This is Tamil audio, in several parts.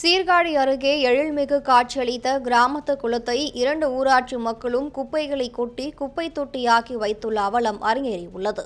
சீர்காழி அருகே எழில்மிகு காட்சியளித்த கிராமத்து குளத்தை இரண்டு ஊராட்சி மக்களும் குப்பைகளை கொட்டி குப்பை தொட்டியாக்கி வைத்துள்ள அவலம் அரங்கேறியுள்ளது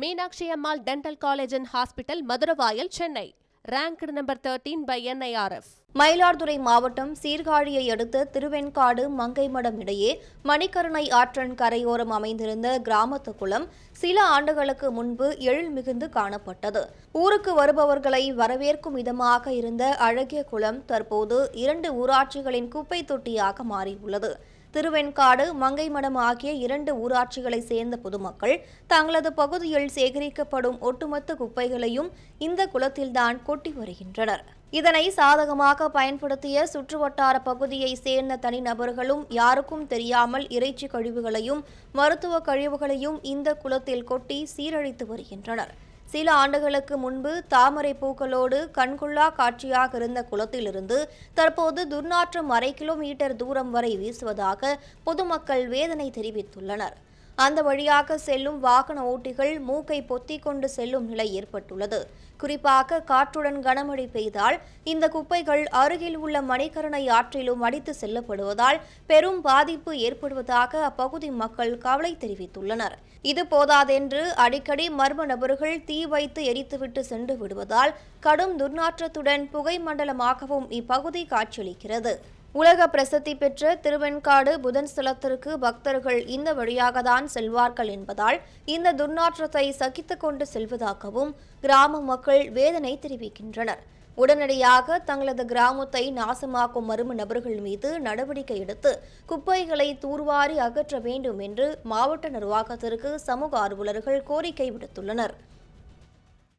Meenakshi Ammal dental college and hospital Maduravoyal Chennai. Ranked number thirteen by NIRF Mayiladuthurai மாவட்டம் சீர்காழியை அடுத்த திருவெண்காடு மங்கைமடம் இடையே மணிக்கருணை ஆற்றன் கரையோரம் அமைந்திருந்த கிராமத்து குளம் சில ஆண்டுகளுக்கு முன்பு எழில் மிகுந்து காணப்பட்டது. ஊருக்கு வருபவர்களை வரவேற்கும் விதமாக இருந்த அழகிய குளம் தற்போது இரண்டு ஊராட்சிகளின் குப்பை தொட்டியாக மாறியுள்ளது. திருவெண்காடு மங்கைமடம் ஆகிய இரண்டு ஊராட்சிகளைச் சேர்ந்த பொதுமக்கள் தங்களது பகுதியில் சேகரிக்கப்படும் ஒட்டுமொத்த குப்பைகளையும் இந்த குளத்தில்தான் கொட்டி வருகின்றனர். இதனை சாதகமாக பயன்படுத்திய சுற்றுவட்டார பகுதியைச் சேர்ந்த தனிநபர்களும் யாருக்கும் தெரியாமல் இறைச்சி கழிவுகளையும் மருத்துவ கழிவுகளையும் இந்த குளத்தில் கொட்டி சீரழித்து வருகின்றனர். சில ஆண்டுகளுக்கு முன்பு தாமரை பூக்களோடு கண்கொள்ளா காட்சியாக இருந்த குளத்திலிருந்து தற்போது துர்நாற்றம் அரை கிலோமீட்டர் தூரம் வரை வீசுவதாக பொதுமக்கள் வேதனை தெரிவித்துள்ளனர். அந்த வழியாக செல்லும் வாகன ஓட்டிகள் மூக்கை பொத்திக் கொண்டு செல்லும் நிலை ஏற்பட்டுள்ளது. குறிப்பாக காற்றுடன் கனமழை பெய்தால் இந்த குப்பைகள் அருகில் உள்ள மணிக்கரணை ஆற்றிலும் அடித்து செல்லப்படுவதால் பெரும் பாதிப்பு ஏற்படுவதாக அப்பகுதி மக்கள் கவலை தெரிவித்துள்ளனர். இது போதாதென்று அடிக்கடி மர்ம நபர்கள் தீ வைத்து எரித்துவிட்டு சென்று விடுவதால் கடும் துர்நாற்றத்துடன் புகை மண்டலமாகவும் இப்பகுதி காட்சியளிக்கிறது. உலக பிரசித்தி பெற்ற திருவெண்காடு புதன் ஸ்தலத்திற்கு பக்தர்கள் இந்த வழியாக தான் செல்வார்கள் என்பதால் இந்த துர்நாற்றத்தை சகித்துக் கொண்டு செல்வதாகவும் கிராம மக்கள் வேதனை தெரிவிக்கின்றனர். உடனடியாக தங்களது கிராமத்தை நாசமாக்கும் மர்ம நபர்கள் மீது நடவடிக்கை எடுத்து குப்பைகளை தூர்வாரி அகற்ற வேண்டும் என்று மாவட்ட நிர்வாகத்திற்கு சமூக ஆர்வலர்கள் கோரிக்கை விடுத்துள்ளனர்.